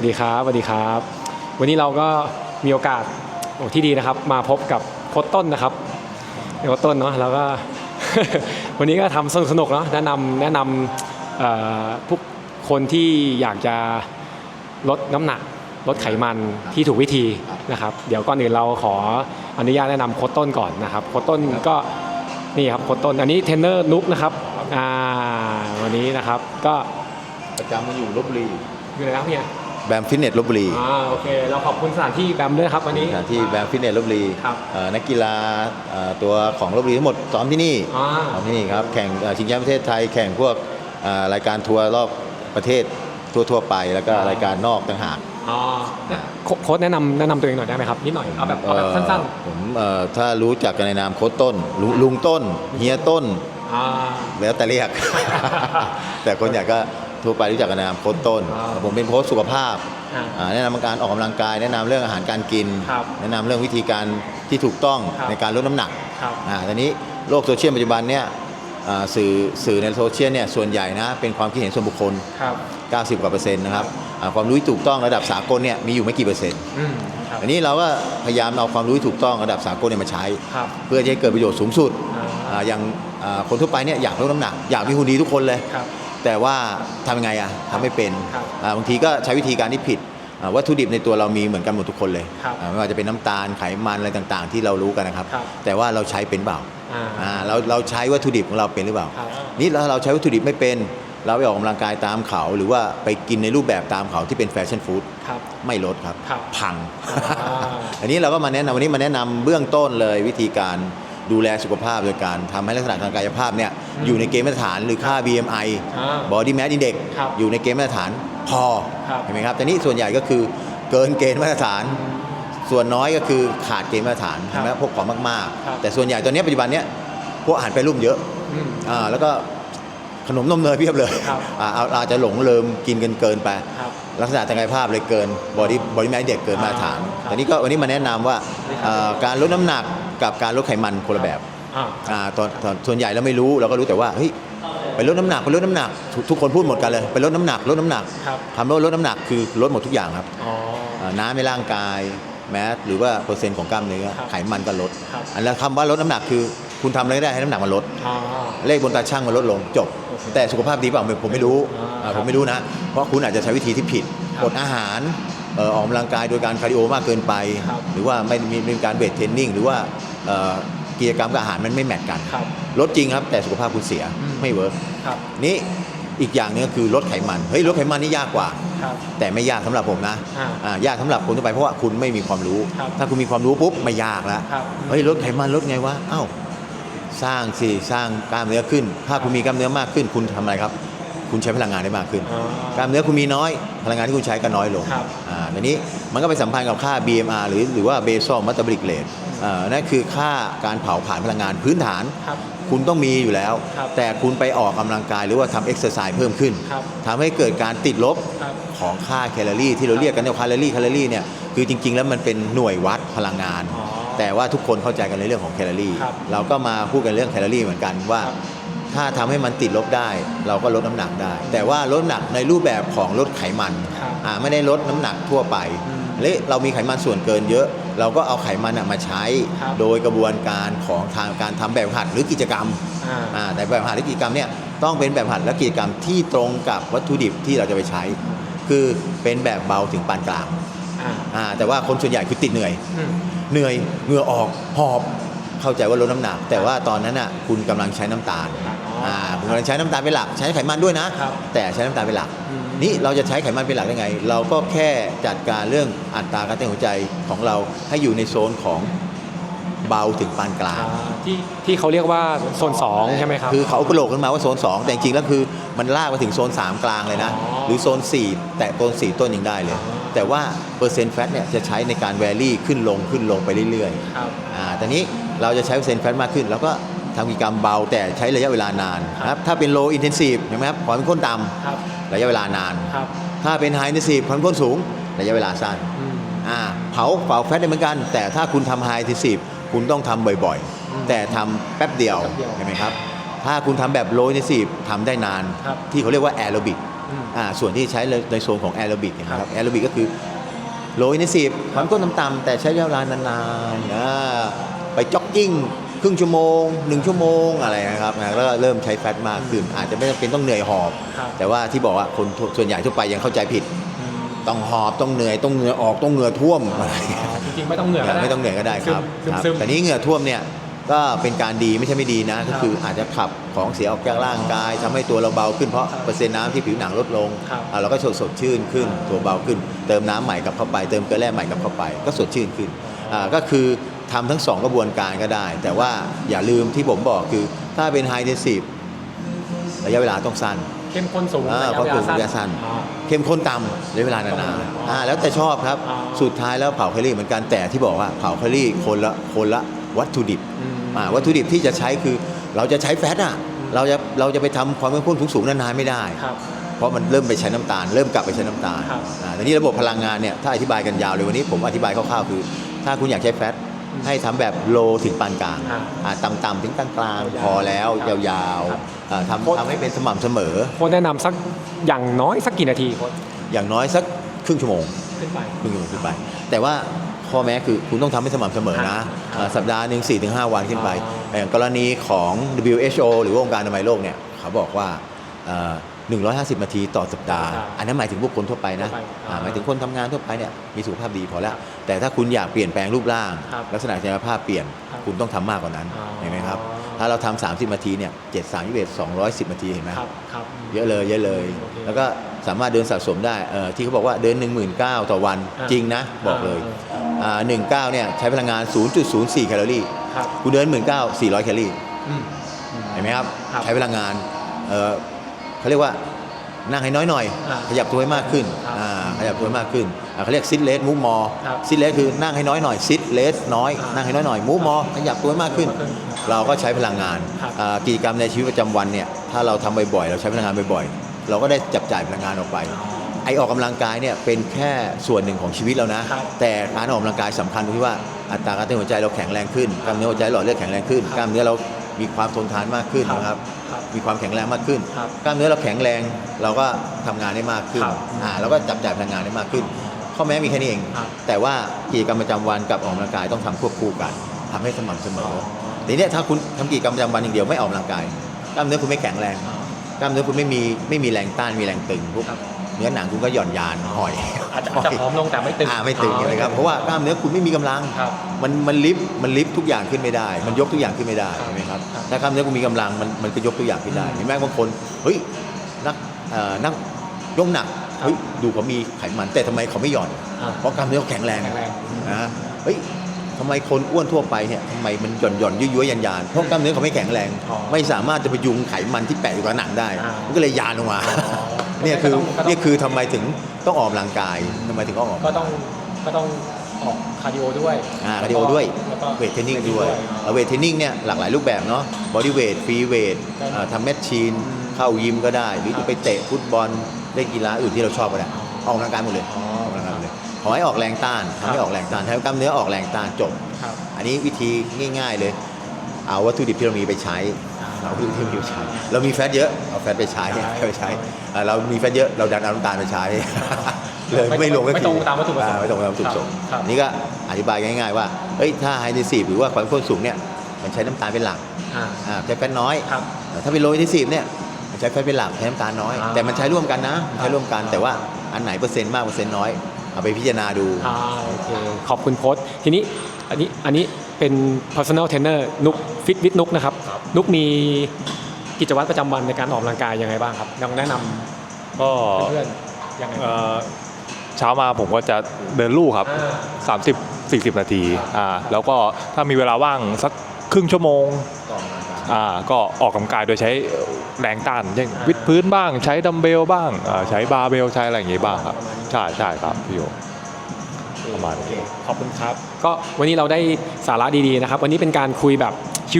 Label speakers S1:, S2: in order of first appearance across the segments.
S1: วัสดีครับสวัสดีครับ วันนี้เราก็มีโอกาสโอ้ที่ดีนะครับ มาพบกับโค้ชต้นนะครับโค้ชต้นเนาะแล้วก็วันนี้ก็ทำสนุกสนุกๆเนาะแนะนำแนะนำเอ่อผู้คนที่อยากจะลดน้ำหนักลดไขมันที่ถูกวิธีนะครับ เดี๋ยวก่อนอื่นเราขออนุญาตแนะนำโค้ชต้นก่อนนะครับโค้ชต้นก็นี่ครับโค้ชต้นอันนี้เทรนเนอร์นุกนะครับอ่าวันนี้นะครับก็
S2: ประจำมาอยู่ลบบุรี
S1: อยู่ไหนครับเนี่ย
S2: แบมฟิตเนสลบบุรี
S1: อ่าโอเค เราขอบคุณสถานที่แบมด้วยครับวันนี้
S2: สถานที่แบมฟิตเนสลบบุรี
S1: ครับ
S2: เอ่อนักกีฬาเอ่อตัวของลบบุรีทั้งหมดซ้อมที่นี่
S1: อ่า
S2: ซ้อมที่นี่ครับแข่งเอ่อชิงแชมป์ประเทศไทยแข่งพวกเอ่อรายการทัวร์รอบประเทศทั่วๆไป แล้วก็รายการนอกต่างหาก
S1: อ๋อโค้โค้ชแนะนำแนะนำตัวเองหน่อยได้ไหมครับนิดหน่อยเอาแบบเอาแบบสั้น
S2: ผมเอ่อถ้ารู้จักกันในนามโค้ชต้นลุลุงต้น เฮียต้น
S1: ๆอ่า
S2: แล้วแต่เรียก แต่คนอยากก็ ทั่วไปรู้จักกันในนามโค้ชต้น
S1: อ่า
S2: ผมเป็นโค้ชสุขภาพ
S1: อ่า
S2: อ่าแนะนำการออกกำลังกาย แนะนำเรื่องอาหารการกิน
S1: ครับ
S2: แนะนำเรื่องวิธีการที่ถูกต้อง
S1: ครับ
S2: ในการลดน้ำหนัก
S1: ครับ
S2: อ่าตอนนี้โลกโซเชียลปัจจุบันเนี่ยอ่าสื่อสื่อในโซเชียลเนี่ยส่วนใหญ่นะเป็นความคิดเห็นส่วนบุคคล
S1: ครับ
S2: 90 กว่าเปอร์เซ็นต์นะครับอ่าความรู้ที่ถูกต้องระดับสากลเนี่ยมีอยู่ไม่กี่เปอร์เซ็นต์
S1: อืมครับ
S2: อันนี้เราก็พยายามเอาความรู้ที่ถูกต้องระดับสากลเนี่ยมาใช้
S1: ครับ
S2: เพื่อจะให้เกิดประโยชน์สูงสุด
S1: อ่า
S2: อ่าอย่างอ่าคนทั่วไปเนี่ยอยากลดน้ำหนัก อยากมีหุ่นดีทุกคนเลย
S1: ครับ
S2: แต่ว่าทำยังไงอะทำไม่เป็น
S1: ครับ
S2: อ่าบางทีก็ใช้วิธีการที่ผิดอ่าวัตถุดิบในตัวเรามีเหมือนกันหมดทุกคนเลย
S1: ครับ
S2: อ่าไม่ว่าจะเป็นน้ำตาลไขมันอะไรต่างๆ ที่เรารู้กันนะครับ
S1: ครับ
S2: แต่ว่าเราใช้เป็นเปล่า
S1: อ่า
S2: อ่าเราเราใช้วัตถุดิบของเราเป็นหรือเปล่า
S1: ครับ
S2: นี่ถ้าเราใช้วัตถุดิบไม่เป็น เราไปออกกำลังกายตามเขา หรือว่าไปกินในรูปแบบตามเขาที่เป็นแฟชั่นฟู้ด
S1: ครับ
S2: ไม่ลดครับ
S1: ครับ
S2: พัง
S1: อ่า
S2: อันนี้เราก็มาแนะนำวันนี้มาแนะนำเบื้องต้นเลยวิธีการ ดูแลสุขภาพโดยการทำให้ลักษณะทางกายภาพเนี่ย
S1: อืม
S2: อยู่ในเกณฑ์มาตรฐานหรือค่า BMI
S1: อ่า
S2: Body Mass Index
S1: ครับ
S2: อยู่ในเกณฑ์มาตรฐานพอ
S1: ครับ
S2: เห็นไหมครับแต่นี่ส่วนใหญ่ก็คือเกินเกณฑ์มาตรฐาน ส่วนน้อยก็คือขาดเกณฑ์มาตรฐาน
S1: ครับ
S2: ใช่ไหมพวกของมาก
S1: ครับ
S2: ๆ แต่ส่วนใหญ่ตอนนี้ปัจจุบันเนี้ยพวกอาหารไปรุ่มเยอะ
S1: อืม
S2: อ่าแล้วก็ขนมนมเนยเพียบเลย
S1: ครับ
S2: อ่าเอาอาจจะหลงเลิมกินกันเกินไป
S1: ครับ
S2: ลักษณะทางกายภาพเลยเกินบอดี้บอดี้แมสเด็กเกินมาตรฐาน
S1: ครับ
S2: แต่นี้ก็วันนี้มาแนะนำว่า
S1: ครับ
S2: เอ่อการลดน้ำหนัก กับการลดไขมันคนละแบบ
S1: อ่า
S2: อ่าตอนตอนส่วนใหญ่เราไม่รู้เราก็รู้แต่ว่าเฮ้ยไปลดน้ำหนักไปลดน้ำหนักทุกทุกคนพูดหมดกันเลยไปลดน้ำหนักลดน้ำหนัก
S1: ครับ
S2: คำว่าลดน้ำหนักคือลดหมดทุกอย่างครับ
S1: อ๋อ
S2: อ่าน้ำในร่างกายแมสหรือว่าเปอร์เซ็นต์ของกล้ามเนื้อ
S1: ครับ
S2: ไขมันก็ลด
S1: ครับ
S2: อันแล้วคำว่าลดน้ำหนักคือ คุณทำอะไรก็ได้ให้น้ำหนักมันลด
S1: อ๋อ
S2: เลขบนตาช่างมันลดลงจบ
S1: โอเค
S2: แต่สุขภาพดีเปล่าผมไม่รู้
S1: อ่า
S2: อ่าผมไม่รู้นะ เพราะคุณอาจจะใช้วิธีที่ผิด
S1: ครับ
S2: อดอาหารเอ่อออกกำลังกายโดยการคาร์ดิโอมากเกินไป
S1: ครับ
S2: หรือว่าไม่มีมีการเวทเทรนนิ่งหรือว่าเอ่อกิจกรรมกับอาหารมันไม่แมทกัน
S1: ครับ
S2: ลดจริงครับแต่สุขภาพคุณเสีย
S1: อืม
S2: ไม่เวิร์ก
S1: ครับ
S2: นี่อีกอย่างหนึงก็คือลดไขมันเฮ้ยลดไขมันนี่ยากกว่า
S1: ครับ
S2: แต่ไม่ยากสำหรับผมนะ
S1: อ่า
S2: อ่ายากสำหรับคนทั่วไปเพราะว่าคุณไม่มีความรู้
S1: ครับ
S2: ถ้าคุณมีความรู้ปุ๊บไม่ยากแล้ว
S1: ครับ
S2: เฮ้ยลดไขมันลดไงวะเอ้าสร้างสิสร้างกล้ามเนื้อขึ้น ถ้าคุณมีกล้ามเนื้อมากขึ้นคุณทำอะไรครับ คุณใช้พลังงานได้มากขึ้น
S1: อ๋อ
S2: กล้ามเนื้อคุณมีน้อย พลังงานที่คุณใช้ก็น้อยลง
S1: ครับ
S2: อ่าทีนี้มันก็ไปสัมพันธ์กับค่า BMR หรือหรือว่า basal metabolic rate อ่านั่นคือค่าการเผาผลาญพลังงานพื้นฐาน
S1: ครับ
S2: คุณต้องมีอยู่แล้ว
S1: ครับ
S2: แต่คุณไปออกกำลังกายหรือว่าทำเอ็กซ์ไซส์เพิ่มขึ้น
S1: ครับ
S2: ทำให้เกิดการติดลบ
S1: ครับ
S2: ของค่าแคลอรี่ ที่เราเรียกกันว่าแคลอรี่แคลอรี่เนี่ยคือจริง ๆ แล้วมันเป็นหน่วยวัดพลังงาน
S1: อ๋อ
S2: แต่ว่าทุกคนเข้าใจกันในเรื่องของแคลอรี่
S1: ครับ
S2: เราก็มาพูดกันเรื่องแคลอรี่เหมือนกันว่า
S1: ครับ
S2: ถ้าทำให้มันติดลบได้ เราก็ลดน้ำหนักได้ แต่ว่าลดน้ำหนักในรูปแบบของลดไขมัน
S1: ครับ
S2: อ่าไม่ได้ลดน้ำหนักทั่วไป
S1: อืม
S2: และเรามีไขมันส่วนเกินเยอะ เราก็เอาไขมันน่ะมาใช้
S1: ครับ
S2: โดยกระบวนการของทางการทำแบบหัดหรือกิจกรรม
S1: อ่า
S2: อ่าแต่แบบหัดหรือกิจกรรมเนี่ยต้องเป็นแบบหัดและกิจกรรมที่ตรงกับวัตถุดิบที่เราจะไปใช้ คือเป็นแบบเบาถึงปานกลาง
S1: อ่า
S2: อ่าแต่ว่าคนส่วนใหญ่คือติดเหนื่อย
S1: อืม
S2: เหนื่อยเหงื่อออกหอบ เข้าใจว่าลดน้ำหนัก แต่ว่าตอนนั้นน่ะคุณกำลังใช้น้ำตาล
S1: อ๋ออ่
S2: อ่าคุณกำลังใช้น้ำตาลเป็นหลัก ใช้ไขมันด้วยนะ
S1: ครับ
S2: แต่ใช้น้ำตาลเป็นหลัก
S1: อืม
S2: นี่เราจะใช้ไขมันเป็นหลักได้ไง เราก็แค่จัดการเรื่องอัตราการเต้นหัวใจของเราให้อยู่ในโซนของเบาถึงปานกลาง
S1: อ่าที่ที่เขาเรียกว่าโซนสองใช่ไหมครับ
S2: คือเขากระโหลกขึ้นมาว่าโซน 2 แต่จริงๆแล้วคือมันลากมาถึงโซน 3 กลางเลยนะ
S1: อ๋อ
S2: หรือโซน 4 แต่โซน 4 ต้นยังได้เลย
S1: อ๋อ
S2: แต่ว่าเปอร์เซ็นต์แฟตเนี่ยจะใช้ในการแวรี่ขึ้นลงขึ้นลงไปเรื่อยๆ
S1: ครับ
S2: อ่าตอนนี้ เราจะใช้เปอร์เซ็นต์แฟตมากขึ้น แล้วก็ทำกิจกรรมเบาแต่ใช้ระยะเวลานาน
S1: ครับ
S2: นะครับถ้าเป็น low intensive เห็นไหมครับความเข้มข้นต่
S1: ครับำ
S2: ระยะเวลานาน
S1: ครับ
S2: ถ้าเป็น high intensive ความเข้มข้นสูง ระยะเวลาสั้น
S1: อืม
S2: อ่าเผาเผาแฟตได้เหมือนกัน แต่ถ้าคุณทำ high intensive คุณต้องทำบ่อย
S1: อืม
S2: ๆ แต่ทำแป๊บเดียว
S1: แป๊บเดียว
S2: เห็นไหมครับถ้าคุณทำแบบ low intensive ทำได้นาน
S1: ครับ
S2: ที่เขาเรียกว่า aerobic
S1: ออืม
S2: อ่าส่วนที่ใช้ในโซนของแอโรบิกนะค
S1: ครั
S2: รับบแอโรบิกก็คือโลอินทีฟความก้นต่ำๆแต่ใช้ระยะเวลานานๆอ่าไป จ็อกกิ้งครึ่งชั่วโมงหนึ่งชั่วโมงอะไรนะครับนะแล้วก็เริ่มใช้แฟตมากขึ้น อาจจะไม่จำเป็นต้องเหนื่อยหอบ
S1: ครับ
S2: แต่ว่าที่บอกว่าคนทั่วส่วนใหญ่ทั่วไปยังเข้าใจผิดต้องหอบต้องเหนื่อยต้องเหงื่อออกต้องเหงื่อท่วมอะไรอย่างเงี้ย
S1: จริงๆไม่ต้องเหนื่อยก็ได้
S2: ไม่ต้องเหนื่อยก็ได้ครับ
S1: ซึม
S2: ครับ
S1: ซึม
S2: แต่นี้เหงื่อท่วมเนี่ยก็เป็นการดีไม่ใช่ไม่ดีนะ ก็คืออาจจะขับของเสียออกจากร่างกายทำให้ตัวเราเบาขึ้นเพราะเปอร์เซ็นต์น้ำที่ผิวหนังลดลง
S1: ครับ
S2: อ่าเราก็สดสดชื่นขึ้นตัวเบาขึ้น เติมน้ำใหม่กลับเข้าไป เติมเกลือแร่ใหม่กลับเข้าไป ก็สดชื่นขึ้นอ่าก็คือ ทำทั้งสองกระบวนการก็ได้ แต่ว่าอย่าลืมที่ผมบอกคือ ถ้าเป็นไฮเดนซีฟระยะเวลาต้องสั้น
S1: เข้มข้นสูง
S2: อ่า
S1: ระยะ
S2: เพราะ
S1: เว
S2: กลุ่
S1: ลามสั้น
S2: ระยะสั้น
S1: อ๋อ
S2: เข้มข้นต่ำระยะเวลานานๆอ่าแล้วแต่ชอบครับ
S1: อ๋อ
S2: สุดท้ายแล้วเผาแคลอรี่เหมือนกันแต่ที่บอกว่าเผาแคลอรี่คนละคนละวัตถุดิบ
S1: อืม
S2: อ่าวัตถุดิบที่จะใช้คือเราจะใช้แฟตอะเราจะเราจะไปทำความเข้มข้นสูงๆนานๆไม่ได้
S1: ครับ
S2: เพราะมันเริ่มไปใช้น้ำตาล เริ่มกลับไปใช้น้ำตาล
S1: ครับ
S2: อ่าแต่นี่ระบบพลังงานเนี่ยถ้าอธิบายกันยาวเลยวันนี้ผมอธิบายคร่าวๆคือ ถ้าคุณอยากใช้แฟต ให้ทำแบบโลถึงปานกลาง
S1: ครับ
S2: อ่าต่ำๆถึงกลางๆพอแล้ว
S1: ครับ
S2: ยาว
S1: ครับ
S2: ๆอ่าทำทำให้เป็นสม่ำเสมอ
S1: โค้ชแนะนำสักอย่างน้อยสักกี่นาทีโค้ช
S2: อย่างน้อยสักครึ่งชั่วโมง
S1: ขึ้นไป
S2: ครึ่งชั่วโมงขึ้นไป แต่ว่าข้อแม้คือคุณต้องทำให้สม่ำเสมอนะอ่าสัปดาห์หนึ่ง4-5ถึงวันขึ้นไป
S1: อ๋อ
S2: อย่างกรณีของ WHO หรือว่าองค์การอนามัยโลกเนี่ยเขาบอกว่าเอ่อ 150 นาทีต่อสัปดาห์
S1: ครับ
S2: อันนั้นหมายถึงบุคคลทั่วไปนะ
S1: ทั่วไป
S2: อ่า
S1: อ่า
S2: หมายถึงคนทำงานทั่วไปเนี่ยมีสุขภาพดีพอแล้ว แต่ถ้าคุณอยากเปลี่ยนแปลงรูปร่าง
S1: ครับ
S2: ลักษณะกายภาพเปลี่ยน
S1: ครับ
S2: คุณต้องทำมากกว่านั้น
S1: อ๋อ
S2: เห็นไหมครับถ้าเราทำ30 นาทีเนี่ย7 3 21 210นาทีเห็นไหม
S1: ครับครับ
S2: เยอะเลยเยอะเลย
S1: โอเค
S2: แล้วก็สามารถเดินสะสมได้เอ่อที่เขาบอกว่าเดิน 1 9 0 0 0 ต่อวัน
S1: อ่า
S2: จริงนะบอกเลยหนึ่งเก้าเนี่ยใช้พลังงาน 0.04 แคลอรี่
S1: ครับ
S2: คุณเดิน 1 9 0 0 400 แคลอรี่
S1: อืมอืม
S2: เห็นไหมครับ
S1: ครับ
S2: ใช้พลังงาน เอ่อเขาเรียกว่านั่งให้น้อยหน่อย
S1: อ่า
S2: ขยับตัวให้มากขึ้น
S1: ครับ
S2: อ่าขยับตัวให้มากขึ้นอ่าเขาเรียกซิดเลสมูฟมอ
S1: ครับ
S2: ซิดเลสคือนั่งให้น้อยหน่อยซิดเลสน้อย
S1: อ่านั่
S2: นั่งให้น้อยหน่อยมูฟมอขยับตัวให้มากขึ้น
S1: มากขึ้น
S2: เราก็ใช้พลังงาน
S1: ครับ
S2: อ่ากิจกรรมในชีวิตประจำวันเนี่ยถ้าเราทำบ่อยๆเราใช้พลังงานบ่อยๆ เราก็ได้จับจ่ายพลังงานออกไปไอออกกำลังกายเนี่ยเป็นแค่ส่วนหนึ่งของชีวิตเรานะ
S1: ครับ
S2: แต่การออกกำลังกายสำคัญตรงที่ว่าอัตราการเต้นหัวใจเราแข็งแรงขึ้นกล้ามเนื้อหัวใจหลอดเลือดแข็งแรงขึ้น
S1: ครับ
S2: กล้ามเนื้อเรามีความทนทานมากขึ้น
S1: ครับ
S2: นะครับ
S1: ครับ
S2: มีความแข็งแรงมากขึ้น
S1: ครับ
S2: กล้ามเนื้อเราแข็งแรงเราก็ทำงานได้มากขึ้น
S1: ครับ
S2: อ่าเราก็จับจ่ายพลังงานได้มากขึ้น ข้อแม้มีแค่นี้เอง
S1: ครับ
S2: แต่ว่ากิจกรรมประจำวันกับออกกำลังกายต้องทำควบคู่กันทำให้สม่ำเสมอทีเนี้ยถ้าคุณทำกิจกรรมประจำวันอย่างเดียวไม่ออกกำลังกายกล้ามเนื้อคุณไม่แข็งแรง กล้ามเนื้อคุณไม่มีไม่มีแรงต้านมีแรงตึงปุ๊บ
S1: ครับ
S2: เนื้อหนังคุณก็หย่อนยานห่อย
S1: อาจจะอาจจะผอมลงแต่ไม่ตึง
S2: อ่าไม่ตึง
S1: อ๋อ
S2: เลยครับเพราะว่ากล้ามเนื้อคุณไม่มีกำลัง
S1: ครับ
S2: มันมันลิฟต์มันลิฟต์ทุกอย่างขึ้นไม่ได้ มันยกทุกอย่างขึ้นไม่ได้
S1: ครับ
S2: เห็นไหมครับ
S1: ครับ
S2: ถ้ากล้ามเนื้อคุณมีกำลังมันมันก็ยกทุกอย่างขึ้นได้
S1: อืม
S2: เห็นไหมบางคนเฮ้ยนักเอ่อนักยกหนัก
S1: ครับ
S2: เฮ้ยดูเขามีไขมันแต่ทำไมเขาไม่หย่อน
S1: อ่า
S2: เพราะกล้ามเนื้อเขาแข็งแรง
S1: แข็งแรง
S2: นะฮะเฮ้ยทำไมคนอ้วนทั่วไปเนี่ยทำไมมันหย่อนหย่อนยุยยุยยันยานเพราะกล้ามเนื้อเขาไม่แข็งแรง
S1: อ๋อ
S2: ไม่สามารถจะพยุงไขมันที่แปะอยู่กับหนังได้
S1: อ่ามั
S2: มันก็เลยยานลงมา
S1: อ๋อ
S2: เนี่ยคือ
S1: ก็ต้องก็ต้อง
S2: เนี่ยคือทำไมถึงต้องออกกำลังกายทำไมถึงต้องออก
S1: ก็ต้องก็ต้องออกคาร์ดิโอด้วย
S2: อ่าคาร์ดิโอด้วย
S1: แล้วก็
S2: เวทเทรนนิ่งด้วย
S1: อ๋อ
S2: เวทเทรนนิ่งเนี่ยหลากหลายรูปแบบเนาะบอดี้เวทฟรีเวท
S1: ครับ
S2: ทำแมชชีน
S1: อืม
S2: เข้ายิมก็ได้ หรือ
S1: ครั
S2: จะ
S1: บ
S2: ไปเตะฟุตบอลเล่นกีฬาอื่นที่เราชอบก็ได้ออกกำลังกายหมดเลย
S1: อ๋อ
S2: ออกกำลังกายหมดเลยขอให้ออกแรงต้าน
S1: ครับ
S2: ทำให้ออกแรงต้านให้กล้ามเนื้อออกแรงต้านจบ
S1: ครับ
S2: อันนี้วิธีง่าย ๆเลย เอาวัตถุดิบที่เรามีไปใช้
S1: อ่า
S2: เอาวัตถุดิบที่เรามีไปใช้เรามีแฟตเยอะเอาแฟตไปใช้
S1: ใช่
S2: ไปใช้อ่าเรามีแฟตเยอะเราดันเอาน้ำตาลไปใช้เลย
S1: ไม่
S2: ไม่ลงสัก
S1: ไม่
S2: ที
S1: ตรงตามวัตถุประสงค์
S2: อ่ไม่ตรงตามวัตถุประสงค์
S1: ครับ
S2: นี่ก็อธิบายง่ายๆว่าเฮ้ยถ้าไฮเดนซีฟหรือว่าความข้นสูงเนี่ยมันใช้น้ำตาลเป็นหลัก
S1: อ่า
S2: อ่าใช้แฟตน้อย
S1: ครับ
S2: ถ้าเป็นโลอินเทนซีฟเนี่ยมันใช้แฟตเป็นหลักใช้น้ำตาลน้อย
S1: อ่า
S2: แต่มันใช้ร่วมกันนะมันใช้ร่วมกัน
S1: ครับ
S2: แต่ว่าอันไหนเปอร์เซ็นต์มากเปอร์เซ็นต์น้อยเอาไปพิจารณาดู
S1: อ่าโอเคขอบคุณโค้ชทีนี้อันนี้อันนี้ เป็น personal trainer นุกฟิตวิทนุกนะครับ นุกมีกิจวัตรประจำวันในการออกกำลังกายยังไงบ้างครับลองแนะนำ
S3: ก็
S1: เพื่อนๆยังไง
S3: เอ่อเช้ามาผมก็จะเดินลู่ครับ
S1: อ่า
S3: 30 40 นาทีอ่าแล้วก็ถ้ามีเวลาว่างสักครึ่งชั่วโมงอ่าก็ออกกำลังกายโดยใช้แรงต้านเช่นวิดพื้นบ้างใช้ดัมเบลบ้างอ่าใช้บาร์เบลใช้อะไรอย่างงี้บ้างครับ ใช่ใช่ครับพี่โย ประมาณนี้
S1: ขอบคุณครับ ก็วันนี้เราได้สาระดีๆนะครับ วันนี้เป็นการคุยแบบ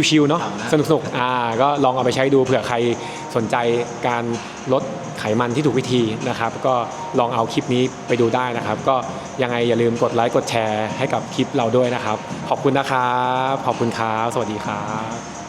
S1: ชิวๆเนาะสนุกๆอ่าก็ลองเอาไปใช้ดูเผื่อใครสนใจการลดไขมันที่ถูกวิธีนะครับ ก็ลองเอาคลิปนี้ไปดูได้นะครับ ก็ยังไงอย่าลืมกดไลค์กดแชร์ให้กับคลิปเราด้วยนะครับ ขอบคุณนะครับ ขอบคุณครับ สวัสดีครับ